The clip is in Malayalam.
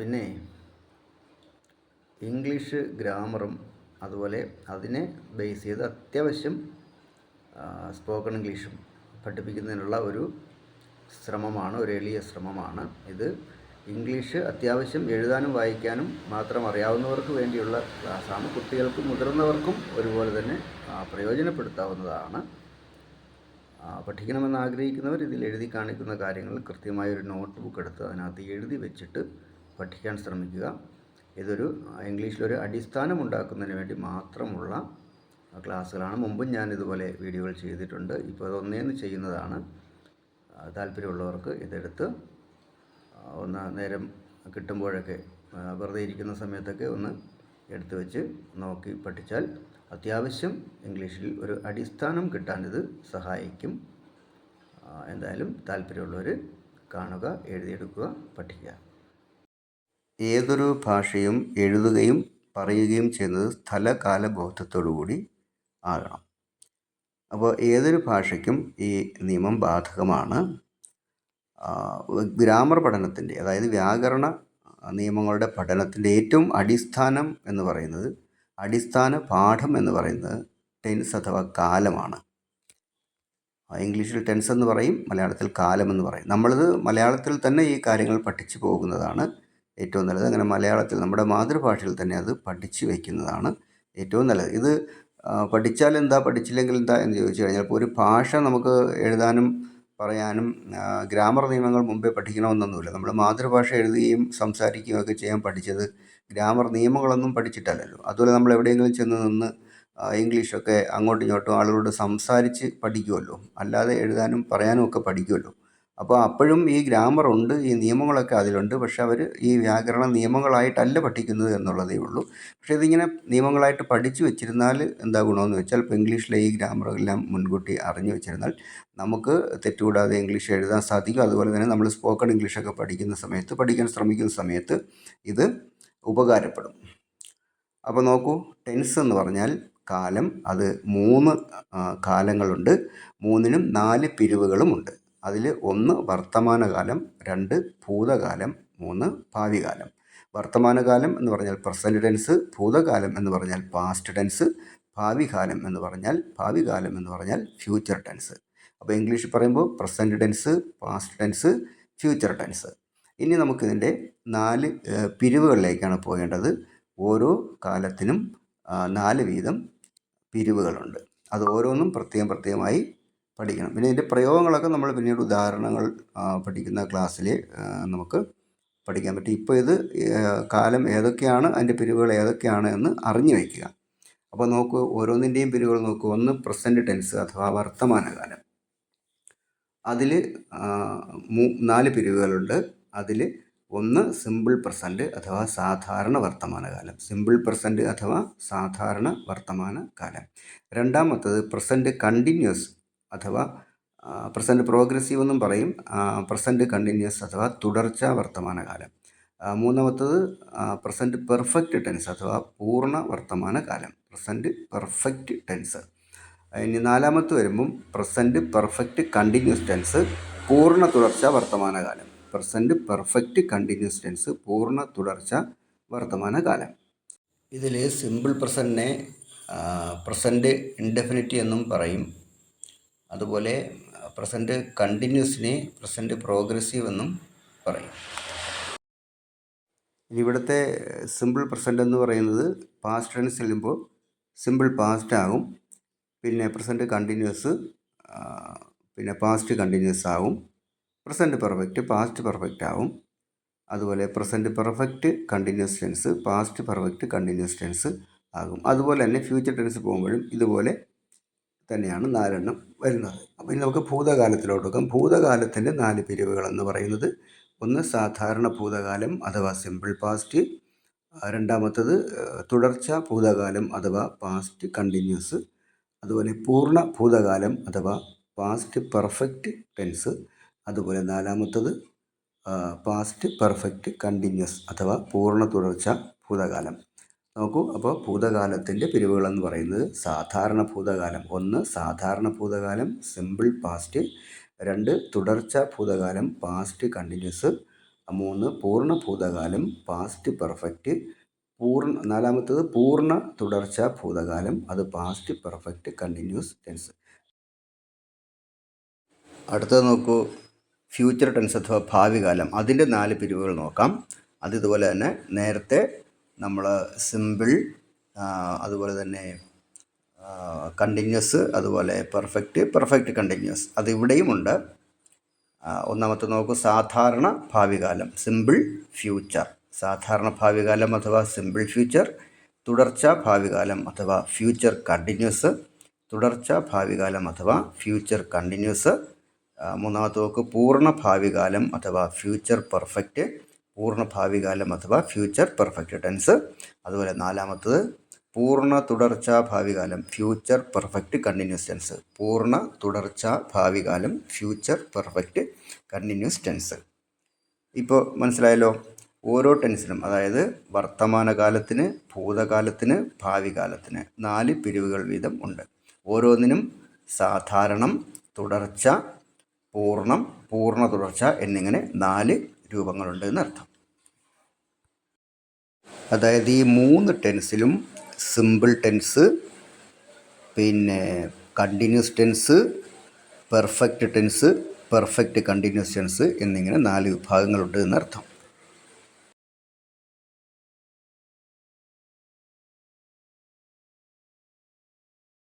പിന്നെ ഇംഗ്ലീഷ് ഗ്രാമറും അതുപോലെ അതിനെ ബേസ് ചെയ്ത് അത്യാവശ്യം സ്പോക്കൺ ഇംഗ്ലീഷും പഠിപ്പിക്കുന്നതിനുള്ള ഒരു ശ്രമമാണ് ഒരു എളിയ ശ്രമമാണ്. ഇത് ഇംഗ്ലീഷ് അത്യാവശ്യം എഴുതാനും വായിക്കാനും മാത്രം അറിയാവുന്നവർക്ക് വേണ്ടിയുള്ള ക്ലാസ്സാണ്. കുട്ടികൾക്കും മുതിർന്നവർക്കും ഒരുപോലെ തന്നെ പ്രയോജനപ്പെടുത്താവുന്നതാണ്. പഠിക്കണമെന്ന് ആഗ്രഹിക്കുന്നവർ ഇതിൽ എഴുതി കാണിക്കുന്ന കാര്യങ്ങൾ കൃത്യമായ ഒരു നോട്ട് ബുക്ക് എടുത്ത് അതിനകത്ത് എഴുതി വെച്ചിട്ട് പഠിക്കാൻ ശ്രമിക്കുക. ഇതൊരു ഇംഗ്ലീഷിലൊരു അടിസ്ഥാനം ഉണ്ടാക്കുന്നതിന് വേണ്ടി മാത്രമുള്ള ക്ലാസ്സുകളാണ്. മുമ്പും ഞാൻ ഇതുപോലെ വീഡിയോകൾ ചെയ്തിട്ടുണ്ട്. ഇപ്പോൾ അത് ഒന്നേന്ന് ചെയ്യുന്നതാണ് താല്പര്യമുള്ളവർക്ക് ഇതെടുത്ത് ഒന്ന് നേരം കിട്ടുമ്പോഴൊക്കെ വെറുതെ ഇരിക്കുന്ന സമയത്തൊക്കെ ഒന്ന് എടുത്തു വെച്ച് നോക്കി പഠിച്ചാൽ അത്യാവശ്യം ഇംഗ്ലീഷിൽ ഒരു അടിസ്ഥാനം കിട്ടാൻ ഇത് സഹായിക്കും എന്തായാലും താല്പര്യമുള്ളവർ കാണുക എഴുതിയെടുക്കുക പഠിക്കുക. ഏതൊരു ഭാഷയും എഴുതുകയും പറയുകയും ചെയ്യുന്നത് സ്ഥലകാല ബോധത്തോടുകൂടി ആകണം. അപ്പോൾ ഏതൊരു ഭാഷയ്ക്കും ഈ നിയമം ബാധകമാണ്. ഗ്രാമർ പഠനത്തിന്റെ അതായത് വ്യാകരണ നിയമങ്ങളുടെ പഠനത്തിന്റെ ഏറ്റവും അടിസ്ഥാനം എന്ന് പറയുന്നത് അടിസ്ഥാന പാഠം എന്ന് പറയുന്നത് ടെൻസ് അഥവാ കാലമാണ്. ഇംഗ്ലീഷിൽ ടെൻസ് എന്ന് പറയും മലയാളത്തിൽ കാലം എന്ന് പറയും. നമ്മളിത് മലയാളത്തിൽ തന്നെ ഈ കാര്യങ്ങൾ പഠിച്ചു പോകുന്നതാണ്. ഏറ്റവും നല്ലത്. അങ്ങനെ മലയാളത്തിൽ നമ്മുടെ മാതൃഭാഷയിൽ തന്നെ അത് പഠിച്ചു വയ്ക്കുന്നതാണ് ഏറ്റവും നല്ലത്. ഇത് പഠിച്ചാൽ എന്താ പഠിച്ചില്ലെങ്കിൽ എന്താ എന്ന് ചോദിച്ചു കഴിഞ്ഞാൽ ഇപ്പോൾ ഒരു ഭാഷ നമുക്ക് എഴുതാനും പറയാനും ഗ്രാമർ നിയമങ്ങൾ മുമ്പേ പഠിക്കണമെന്നൊന്നുമില്ല. നമ്മൾ മാതൃഭാഷ എഴുതുകയും സംസാരിക്കുകയും ഒക്കെ ചെയ്യാൻ പഠിച്ചത് ഗ്രാമർ നിയമങ്ങളൊന്നും പഠിച്ചിട്ടല്ലല്ലോ. അതുപോലെ നമ്മൾ എവിടെയെങ്കിലും ചെന്ന് നിന്ന് ഇംഗ്ലീഷൊക്കെ അങ്ങോട്ടും ഇങ്ങോട്ടും ആളുകളോട് സംസാരിച്ച് പഠിക്കുമല്ലോ. അല്ലാതെ എഴുതാനും പറയാനും ഒക്കെ പഠിക്കുമല്ലോ. അപ്പോൾ അപ്പോഴും ഈ ഗ്രാമർ ഉണ്ട് ഈ നിയമങ്ങളൊക്കെ അതിലുണ്ട്. പക്ഷേ അവർ ഈ വ്യാകരണ നിയമങ്ങളായിട്ടല്ല പഠിക്കുന്നത് എന്നുള്ളതേ ഉള്ളൂ. പക്ഷേ ഇതിങ്ങനെ നിയമങ്ങളായിട്ട് പഠിച്ചു വെച്ചിരുന്നാൽ എന്താ ഗുണമെന്ന് വെച്ചാൽ ഇപ്പോൾ ഇംഗ്ലീഷിലെ ഈ ഗ്രാമറെല്ലാം മുൻകൂട്ടി അറിഞ്ഞു വെച്ചിരുന്നാൽ നമുക്ക് തെറ്റുകൂടാതെ ഇംഗ്ലീഷ് എഴുതാൻ സാധിക്കും. അതുപോലെ തന്നെ നമ്മൾ സ്പോക്കൺ ഇംഗ്ലീഷൊക്കെ പഠിക്കുന്ന സമയത്ത് പഠിക്കാൻ ശ്രമിക്കുന്ന സമയത്ത് ഇത് ഉപകാരപ്പെടും. അപ്പോൾ നോക്കൂ ടെൻസ് എന്ന് പറഞ്ഞാൽ കാലം അത് മൂന്ന് കാലങ്ങളുണ്ട്. മൂന്നിനും നാല് പിരിവുകളുമുണ്ട്. അതിൽ ഒന്ന് വർത്തമാനകാലം രണ്ട് ഭൂതകാലം മൂന്ന് ഭാവികാലം. വർത്തമാനകാലം എന്ന് പറഞ്ഞാൽ പ്രസന്റ് ടെൻസ് ഭൂതകാലം എന്ന് പറഞ്ഞാൽ പാസ്റ്റ് ടെൻസ് ഭാവികാലം എന്ന് പറഞ്ഞാൽ ഭാവികാലം എന്ന് പറഞ്ഞാൽ ഫ്യൂച്ചർ ടെൻസ് അപ്പോൾ ഇംഗ്ലീഷിൽ പറയുമ്പോൾ present tense past tense future tense ഇനി നമുക്കിതിന്റെ നാല് പിരിവുകളിലേക്കാണ് പോകേണ്ടത്. ഓരോ കാലത്തിനും നാല് വീതം പിരിവുകളുണ്ട്. അത് ഓരോന്നും പ്രത്യേകം പ്രത്യേകമായി പഠിക്കണം. പിന്നെ ഇതിന്റെ പ്രയോഗങ്ങളൊക്കെ നമ്മൾ പിന്നീട് ഉദാഹരണങ്ങൾ പഠിക്കുന്ന ക്ലാസ്സിൽ നമുക്ക് പഠിക്കാൻ പറ്റും. ഇപ്പോൾ ഇത് കാലം ഏതൊക്കെയാണ് അതിന്റെ പിരിവുകൾ ഏതൊക്കെയാണ് എന്ന് അറിഞ്ഞു വയ്ക്കുക. അപ്പോൾ നോക്കൂ ഓരോന്നിന്റെയും പിരിവുകൾ നോക്കൂ. ഒന്ന് പ്രസന്റ് ടെൻസ് അഥവാ വർത്തമാനകാലം അതിൽ നാല് പിരിവുകളുണ്ട്. അതിൽ ഒന്ന് സിമ്പിൾ പ്രസന്റ് അഥവാ സാധാരണ വർത്തമാനകാലം സിമ്പിൾ പ്രസന്റ് അഥവാ സാധാരണ വർത്തമാനകാലം രണ്ടാമത്തത് പ്രസന്റ് കണ്ടിന്യൂസ് അഥവാ പ്രസന്റ് പ്രോഗ്രസീവ് എന്നും പറയും. പ്രസന്റ് കണ്ടിന്യൂസ് അഥവാ തുടർച്ച വർത്തമാനകാലം. മൂന്നാമത്തത് പ്രസന്റ് പെർഫെക്റ്റ് ടെൻസ് അഥവാ പൂർണ വർത്തമാനകാലം. പ്രസന്റ് പെർഫെക്റ്റ് ടെൻസ് ഇനി നാലാമത്തെ വരുമ്പം പ്രസന്റ് പെർഫെക്റ്റ് കണ്ടിന്യൂസ് ടെൻസ് പൂർണ തുടർച്ച വർത്തമാനകാലം. പ്രസന്റ് പെർഫെക്റ്റ് കണ്ടിന്യൂസ് ടെൻസ് പൂർണ തുടർച്ച വർത്തമാനകാലം. ഇതിൽ സിമ്പിൾ പ്രസന്റിനെ പ്രസന്റ് ഇൻഡെഫിനിറ്റി എന്നും പറയും. അതുപോലെ പ്രസന്റ് കണ്ടിന്യൂസിനെ പ്രസന്റ് പ്രോഗ്രസീവ് എന്നും പറയും. ഇനി ഇവിടുത്തെ സിമ്പിൾ പ്രസന്റ് എന്ന് പറയുന്നത് പാസ്റ്റ് ടെൻസ് ചെല്ലുമ്പോൾ സിമ്പിൾ പാസ്റ്റ് ആകും. പിന്നെ പ്രസന്റ് കണ്ടിന്യൂസ് പിന്നെ പാസ്റ്റ് കണ്ടിന്യൂസ് ആകും. പ്രസന്റ് പെർഫെക്റ്റ് പാസ്റ്റ് പെർഫെക്റ്റ് ആവും അതുപോലെ present perfect continuous tense past perfect continuous tense ആകും. അതുപോലെ തന്നെ ഫ്യൂച്ചർ ടെൻസ് പോകുമ്പോഴും ഇതുപോലെ തന്നെയാണ് നാലെണ്ണം വരുന്നത്. അപ്പോൾ ഇനി നമുക്ക് ഭൂതകാലത്തിലോട്ട് നോക്കാം. ഭൂതകാലത്തിന്റെ നാല് പിരിവുകൾ എന്ന് പറയുന്നത് ഒന്ന് സാധാരണ ഭൂതകാലം അഥവാ സിമ്പിൾ പാസ്റ്റ് രണ്ടാമത്തത് തുടർച്ച ഭൂതകാലം അഥവാ പാസ്റ്റ് കണ്ടിന്യൂസ് അതുപോലെ പൂർണ ഭൂതകാലം അഥവാ പാസ്റ്റ് പെർഫെക്റ്റ് ടെൻസ് അതുപോലെ നാലാമത്തത് പാസ്റ്റ് പെർഫെക്റ്റ് കണ്ടിന്യൂസ് അഥവാ പൂർണ തുടർച്ച ഭൂതകാലം. നോക്കൂ അപ്പോൾ ഭൂതകാലത്തിന്റെ പിരിവുകളെന്ന് പറയുന്നത് സാധാരണ ഭൂതകാലം. ഒന്ന് സാധാരണ ഭൂതകാലം സിമ്പിൾ പാസ്റ്റ് രണ്ട് തുടർച്ച ഭൂതകാലം പാസ്റ്റ് കണ്ടിന്യൂസ് മൂന്ന് പൂർണ ഭൂതകാലം പാസ്റ്റ് പെർഫെക്റ്റ് പൂർണ നാലാമത്തത് പൂർണ തുടർച്ച ഭൂതകാലം അത് പാസ്റ്റ് പെർഫെക്റ്റ് കണ്ടിന്യൂസ് ടെൻസ് അടുത്തത് നോക്കൂ ഫ്യൂച്ചർ ടെൻസ് അഥവാ ഭാവി കാലം അതിന്റെ നാല് പിരിവുകൾ നോക്കാം. അതിതുപോലെ തന്നെ നേരത്തെ നമ്മൾ സിമ്പിൾ അതുപോലെ തന്നെ കണ്ടിന്യൂസ് അതുപോലെ പെർഫെക്റ്റ് പെർഫെക്റ്റ് കണ്ടിന്യൂസ് അത് ഇവിടെയുമുണ്ട് ആ, ഒന്നാമത്തെ നോക്കൂ സാധാരണ ഭാവികാലം സിമ്പിൾ ഫ്യൂച്ചർ സാധാരണ ഭാവികാലം അഥവാ സിമ്പിൾ ഫ്യൂച്ചർ തുടർച്ച ഭാവികാലം അഥവാ ഫ്യൂച്ചർ കണ്ടിന്യൂസ് തുടർച്ച ഭാവികാലം അഥവാ ഫ്യൂച്ചർ കണ്ടിന്യൂസ് മൂന്നാമത്തെ നോക്ക് പൂർണ ഭാവികാലം അഥവാ ഫ്യൂച്ചർ പെർഫെക്റ്റ് പൂർണ ഭാവികാലം അഥവാ ഫ്യൂച്ചർ പെർഫെക്റ്റ് ടെൻസ് അതുപോലെ നാലാമത്തത് പൂർണ തുടർച്ച ഭാവികാലം ഫ്യൂച്ചർ പെർഫെക്റ്റ് കണ്ടിന്യൂസ് ടെൻസ് പൂർണ തുടർച്ച ഭാവികാലം ഫ്യൂച്ചർ പെർഫെക്റ്റ് കണ്ടിന്യൂസ് ടെൻസ് ഇപ്പോൾ മനസ്സിലായല്ലോ? ഓരോ ടെൻസിനും അതായത് വർത്തമാനകാലത്തിന് ഭൂതകാലത്തിന് ഭാവികാലത്തിന് നാല് പിരിവുകൾ വീതം ഉണ്ട്. ഓരോന്നിനും സാധാരണം തുടർച്ച പൂർണം പൂർണ തുടർച്ച എന്നിങ്ങനെ നാല് രൂപങ്ങളുണ്ട് എന്നർത്ഥം. അതായത് ഈ മൂന്ന് ടെൻസിലും സിമ്പിൾ ടെൻസ് പിന്നെ continuous tense perfect tense perfect continuous tense എന്നിങ്ങനെ നാല് വിഭാഗങ്ങളുണ്ട് എന്നർത്ഥം.